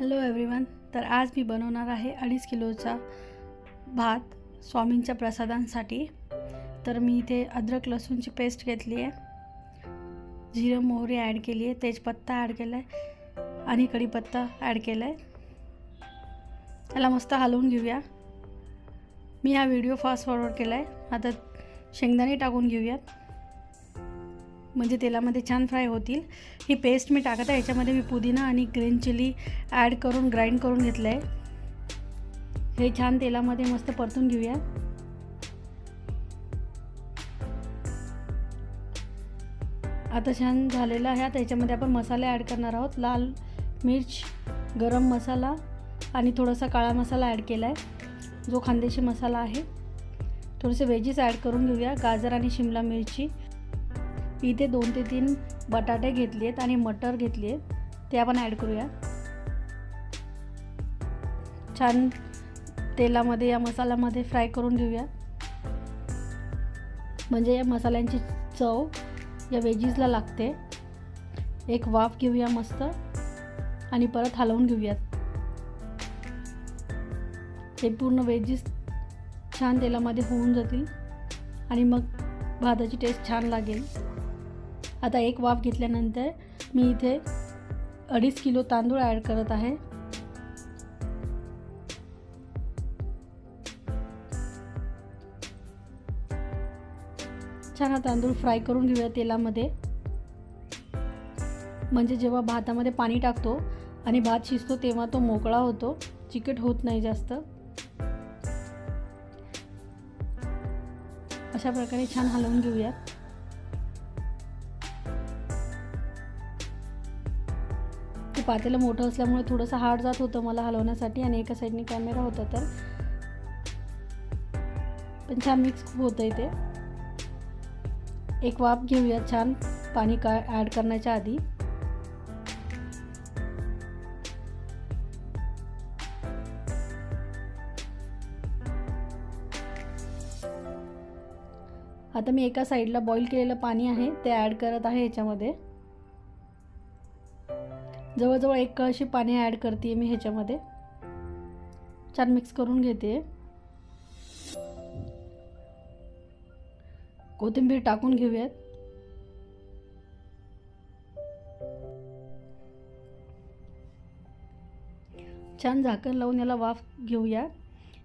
Hello everyone तर आज मी बनवणार आहे अडीच किलोचा भात स्वामींच्या प्रसादांसाठी. तर मी इथे अद्रक लसूणची पेस्ट घेतली आहे. जिरं मोहरी ॲड केली आहे. तेजपत्ता ॲड केला आहे आणि कढीपत्ता ॲड केला आहे त्याला मस्त हलवून घेऊया. मी हा व्हिडिओ फास्ट फॉरवर्ड केला आहे आता शेंगदाणे टाकून घेऊयात. म्हणजे तेलामध्ये छान फ्राय होतील. ही पेस्ट मी टाकत आहे याच्यामध्ये मी पुदिना आणि ग्रीन चिली ॲड करून ग्राइंड करून घेतलं आहे हे छान तेलामध्ये मस्त परतून घेऊया. आता छान झालेलं आहे आता याच्यामध्ये आपण मसाले ॲड करणार आहोत. लाल मिर्च गरम मसाला आणि थोडासा काळा मसाला ॲड केला आहे जो खानदेशी मसाला आहे. थोडेसे वेजीस ॲड करून घेऊया गाजर आणि शिमला मिरची. इथे दोन ते तीन बटाटे घेतले आहेत आणि मटर घेतली आहेत. ते आपण ॲड करूया. छान तेलामध्ये या मसाल्यामध्ये फ्राय करून घेऊया. म्हणजे या मसाल्यांची चव या वेजीसला लागते. एक वाफ घेऊया मस्त. आणि परत हलवून घेऊयात. हे पूर्ण वेजीस छान तेलामध्ये होऊन जातील. आणि मग भाताची टेस्ट छान लागेल. आता एक वाफ घेतल्यानंतर मी इथे अडीच किलो तांदूळ ॲड करत आहे. छान हा तांदूळ फ्राय करून घेऊया तेलामध्ये. म्हणजे जेव्हा भातामध्ये पाणी टाकतो आणि भात शिजतो तेव्हा तो मोकळा होतो चिकट होत नाही जास्त. अशा प्रकारे छान हलवून घेऊयात. पातेलं मोठं असल्यामुळे थोडंसं हार्ड जात होतं मला हलवण्यासाठी आणि एका साईडने कॅमेरा होता तर. पण छान मिक्स खूप होतं इथे एक वाफ घेऊया छान पाणी का ॲड करण्याच्या आधी. आता मी एका साईडला बॉईल केलेलं पाणी आहे ते ॲड करत आहे ह्याच्यामध्ये जवळजवळ एक कळशी पाणी ॲड करते मी ह्याच्यामध्ये. छान मिक्स करून घेते कोथिंबीर टाकून घेऊयात. छान झाकण लावून याला वाफ घेऊया.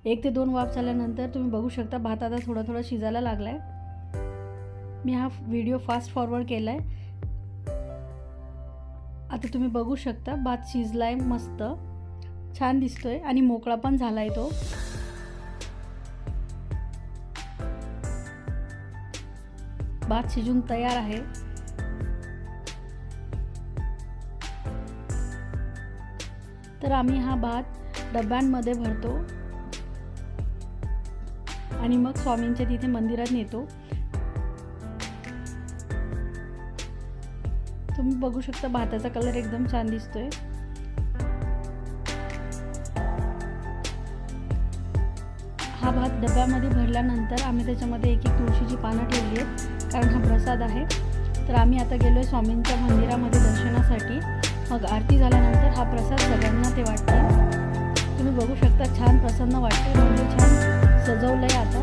एक ते दोन वाफ झाल्यानंतर तुम्ही बघू शकता भात आता थोडा थोडा शिजायला लागला आहे मी हा व्हिडिओ फास्ट फॉरवर्ड केला आहे आता तुम्ही बघू शकता भात शिजला आहे मस्त. छान दिसतो आहे आणि मोकळा पण झाला आहे तो. भात शिजून तयार आहे. तर आम्ही हा भात डब्यांमध्ये भरतो. आणि मग स्वामींच्या तिथे मंदिरात नेतो. तुम्ही बघू शकता भाताचा कलर एकदम छान दिसतोय. हा भात डब्यामध्ये भरल्यानंतर आम्ही त्याच्यामध्ये एक एक तुळशीची पानं ठेवली आहेत कारण हा प्रसाद आहे. तर आम्ही आता गेलो आहे स्वामींच्या मंदिरामध्ये दर्शनासाठी. मग आरती झाल्यानंतर हा प्रसाद सगळ्यांना ते वाटते तुम्ही बघू शकता छान प्रसन्न वाटते म्हणजे छान सजवलं आहे आता.